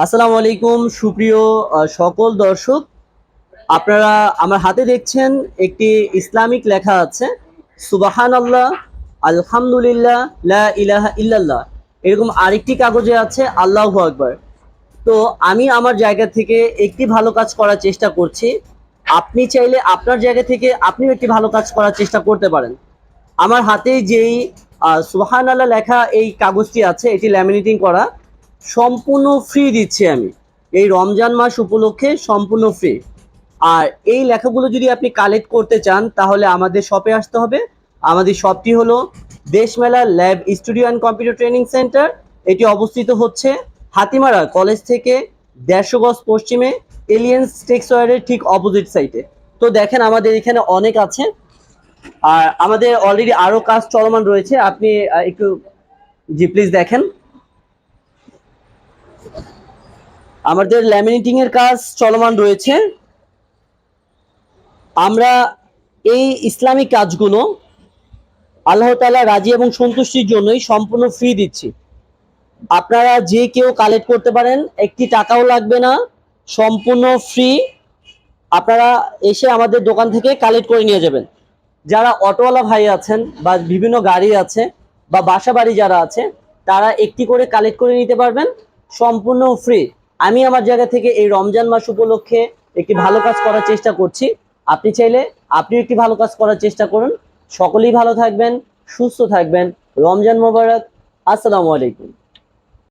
আসসালামু আলাইকুম, সুপ্রিয় সকল দর্শক। আপনারা আমার হাতে দেখছেন একটি ইসলামিক লেখা আছে সুবাহান আল্লাহ আলহামদুলিল্লাহ, লা ইলাহা ইল্লাল্লাহ। এরকম আরেকটি কাগজে আছে, আল্লাহু আকবার। তো আমি আমার জায়গা থেকে একটি ভালো কাজ করার চেষ্টা করছি। আপনি চাইলে আপনার জায়গা থেকে আপনিও একটি ভালো কাজ করার চেষ্টা করতে পারেন। আমার হাতে যেই সুহান আল্লাহ লেখা এই কাগজটি আছে, এটি ল্যামিনেটিং করা। সম্পূর্ণ ফ্রি দিচ্ছি আমি। এই রমজান মাস উপলক্ষে সম্পূর্ণ ফ্রি আর এই লেখাগুলো যদি আপনি কালেক্ট করতে চান, তাহলে আমাদের শপে আসতে হবে। আমাদের শপটি হলো Deshmela lab studio and computer training centre এটি অবস্থিত হচ্ছে হাতিমারা কলেজ থেকে দেড়শো গজ পশ্চিমে এলিয়েন্স টেক্সওয়ারের ঠিক অপোজিট সাইডে তো দেখেন আমাদের এখানে অনেক আছে। আর আমাদের অলরেডি আরও কাজ চলমান রয়েছে। আপনি একটু জি প্লিজ দেখেন। আমাদের ল্যামিনেটিং এর কাজ চলমান রয়েছে। আমরা এই ইসলামিক কাজগুলো আল্লাহ তাআলা রাজি এবং সন্তুষ্টির জন্যই সম্পূর্ণ ফ্রি দিচ্ছি। আপনারা যে কেউ কালেক্ট করতে পারেন, একটি টাকাও লাগবে না, সম্পূর্ণ ফ্রি আপনারা এসে আমাদের দোকান থেকে কালেক্ট করে নিয়ে যাবেন। যারা অটোওয়ালা ভাই আছেন বা বিভিন্ন গাড়ি আছে বা বাসা বাড়ি যারা আছে, তারা একটি করে কালেক্ট করে নিতে পারবেন, সম্পূর্ণ ফ্রি আমি আমার জায়গা থেকে এই রমজান মাস উপলক্ষে একটি ভালো কাজ করার চেষ্টা করছি। আপনি চাইলে আপনি একটি ভালো কাজ করার চেষ্টা করুন। সকলেই ভালো থাকবেন, সুস্থ থাকবেন। রমজান মোবারক। আসসালামু আলাইকুম।